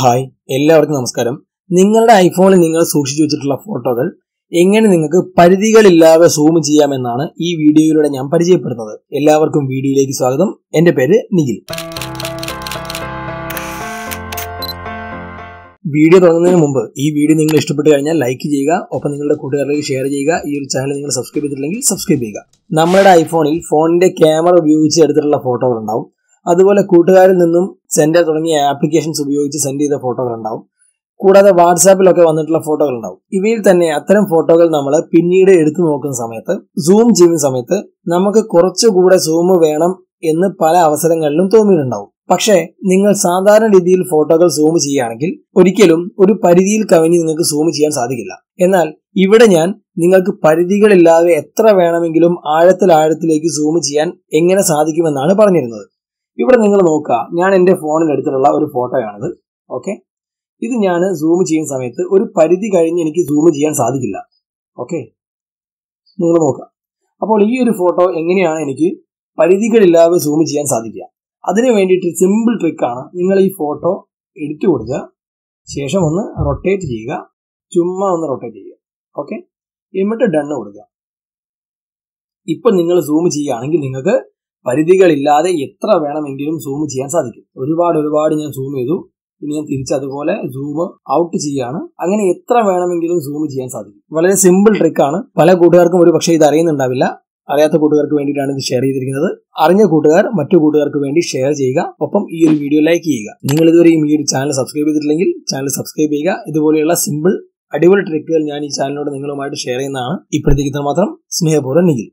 Hi എല്ലാവർക്കും നമസ്കാരം. നിങ്ങളുടെ ഐഫോണിൽ നിങ്ങൾ സൂക്ഷിച്ചു വെച്ചിട്ടുള്ള ഫോട്ടോകൾ എങ്ങനെ നിങ്ങൾക്ക് പരിധികളില്ലാതെ സൂം ചെയ്യാമെന്നാണ് ഈ വീഡിയോയിലൂടെ ഞാൻ പരിചയപ്പെടുന്നത്. എല്ലാവർക്കും വീഡിയോയിലേക്ക് സ്വാഗതം. എന്റെ പേര് നിഖിൽ. വീഡിയോ തുടങ്ങുന്നതിന് മുമ്പ് ഈ വീഡിയോ നിങ്ങൾ ഇഷ്ടപ്പെട്ട് കഴിഞ്ഞാൽ ലൈക്ക് ചെയ്യുക ഒപ്പം നിങ്ങളുടെ കൂട്ടുകാരിലേക്ക് ഷെയർ ചെയ്യുക ഈ ഒരു ചാനൽ നിങ്ങൾ സബ്സ്ക്രൈബ് ചെയ്തിട്ടില്ലെങ്കിൽ സബ്സ്ക്രൈബ് ചെയ്യുക. നമ്മുടെ ഐഫോണിൽ ഫോണിന്റെ ക്യാമറ ഉപയോഗിച്ച് എടുത്തിട്ടുള്ള ഫോട്ടോകൾ ഉണ്ടാവും. അതുപോലെ കൂട്ടുകാരിൽ നിന്നും സെൻഡർ തുടങ്ങിയ ആപ്ലിക്കേഷൻസ് ഉപയോഗിച്ച് സെൻഡ് ചെയ്ത ഫോട്ടോകൾ ഉണ്ടാവും. കൂടാതെ വാട്സാപ്പിലൊക്കെ വന്നിട്ടുള്ള ഫോട്ടോകൾ ഉണ്ടാവും. ഇവയിൽ തന്നെ അത്തരം ഫോട്ടോകൾ നമ്മൾ പിന്നീട് എടുത്തു നോക്കുന്ന സമയത്ത് സൂം ചെയ്യുന്ന സമയത്ത് നമുക്ക് കുറച്ചുകൂടെ സൂം വേണം എന്ന് പല അവസരങ്ങളിലും തോന്നിയിട്ടുണ്ടാവും. പക്ഷേ നിങ്ങൾ സാധാരണ രീതിയിൽ ഫോട്ടോകൾ സൂം ചെയ്യുകയാണെങ്കിൽ ഒരിക്കലും ഒരു പരിധിയിൽ കവിഞ്ഞ് നിങ്ങൾക്ക് സൂം ചെയ്യാൻ സാധിക്കില്ല. എന്നാൽ ഇവിടെ ഞാൻ നിങ്ങൾക്ക് പരിധികളില്ലാതെ എത്ര വേണമെങ്കിലും ആഴത്തിൽ ആഴത്തിലേക്ക് സൂം ചെയ്യാൻ എങ്ങനെ സാധിക്കുമെന്നാണ് പറഞ്ഞിരുന്നത്. ഇവിടെ നിങ്ങൾ നോക്കുക ഞാൻ എന്റെ ഫോണിൽ എടുത്തിട്ടുള്ള ഒരു ഫോട്ടോയാണിത്. ഓക്കെ ഇത് ഞാൻ സൂം ചെയ്യുന്ന സമയത്ത് ഒരു പരിധി കഴിഞ്ഞ് എനിക്ക് സൂം ചെയ്യാൻ സാധിക്കില്ല. ഓക്കെ നിങ്ങൾ നോക്കുക. അപ്പോൾ ഈ ഒരു ഫോട്ടോ എങ്ങനെയാണ് എനിക്ക് പരിധികളില്ലാതെ സൂം ചെയ്യാൻ സാധിക്കുക? അതിന് വേണ്ടിയിട്ട് സിമ്പിൾ ട്രിക്കാണ് നിങ്ങൾ ഈ ഫോട്ടോ എഡിറ്റ് കൊടുക്കുക. ശേഷം ഒന്ന് റൊട്ടേറ്റ് ചെയ്യുക. ചുമ്മാ ഒന്ന് റൊട്ടേറ്റ് ചെയ്യുക. ഓക്കെ എന്നിട്ട് ഡണ്ണ് കൊടുക്കുക. ഇപ്പം നിങ്ങൾ സൂം ചെയ്യുകയാണെങ്കിൽ നിങ്ങൾക്ക് പരിധികളില്ലാതെ എത്ര വേണമെങ്കിലും സൂം ചെയ്യാൻ സാധിക്കും. ഒരുപാട് ഒരുപാട് ഞാൻ സൂം ചെയ്തു. ഇനി ഞാൻ തിരിച്ചതുപോലെ സൂം ഔട്ട് ചെയ്യാണ്. അങ്ങനെ എത്ര വേണമെങ്കിലും സൂം ചെയ്യാൻ സാധിക്കും. വളരെ സിമ്പിൾ ട്രിക്കാണ് പല കൂട്ടുകാർക്കും ഒരു പക്ഷേ ഇത് അറിയുന്നുണ്ടാവില്ല. അറിയാത്ത കൂട്ടുകാർക്ക് വേണ്ടിയിട്ടാണ് ഇത് ഷെയർ ചെയ്തിരിക്കുന്നത്. അറിഞ്ഞ കൂട്ടുകാർ മറ്റു കൂട്ടുകാർക്ക് വേണ്ടി ഷെയർ ചെയ്യുക. ഒപ്പം ഈ ഒരു വീഡിയോ ലൈക്ക് ചെയ്യുക. നിങ്ങൾ ഇതുവരെയും ഈ ഒരു ചാനൽ സബ്സ്ക്രൈബ് ചെയ്തിട്ടില്ലെങ്കിൽ ചാനൽ സബ്സ്ക്രൈബ് ചെയ്യുക. ഇതുപോലെയുള്ള സിമ്പിൾ അടിപൊളി ട്രിക്കുകൾ ഞാൻ ഈ ചാനലിനോട് നിങ്ങളുമായിട്ട് ഷെയർ ചെയ്യുന്നതാണ്. ഇപ്പോഴത്തേക്ക് ഇത്ര മാത്രം സ്നേഹപൂർവം നിഖിൽ.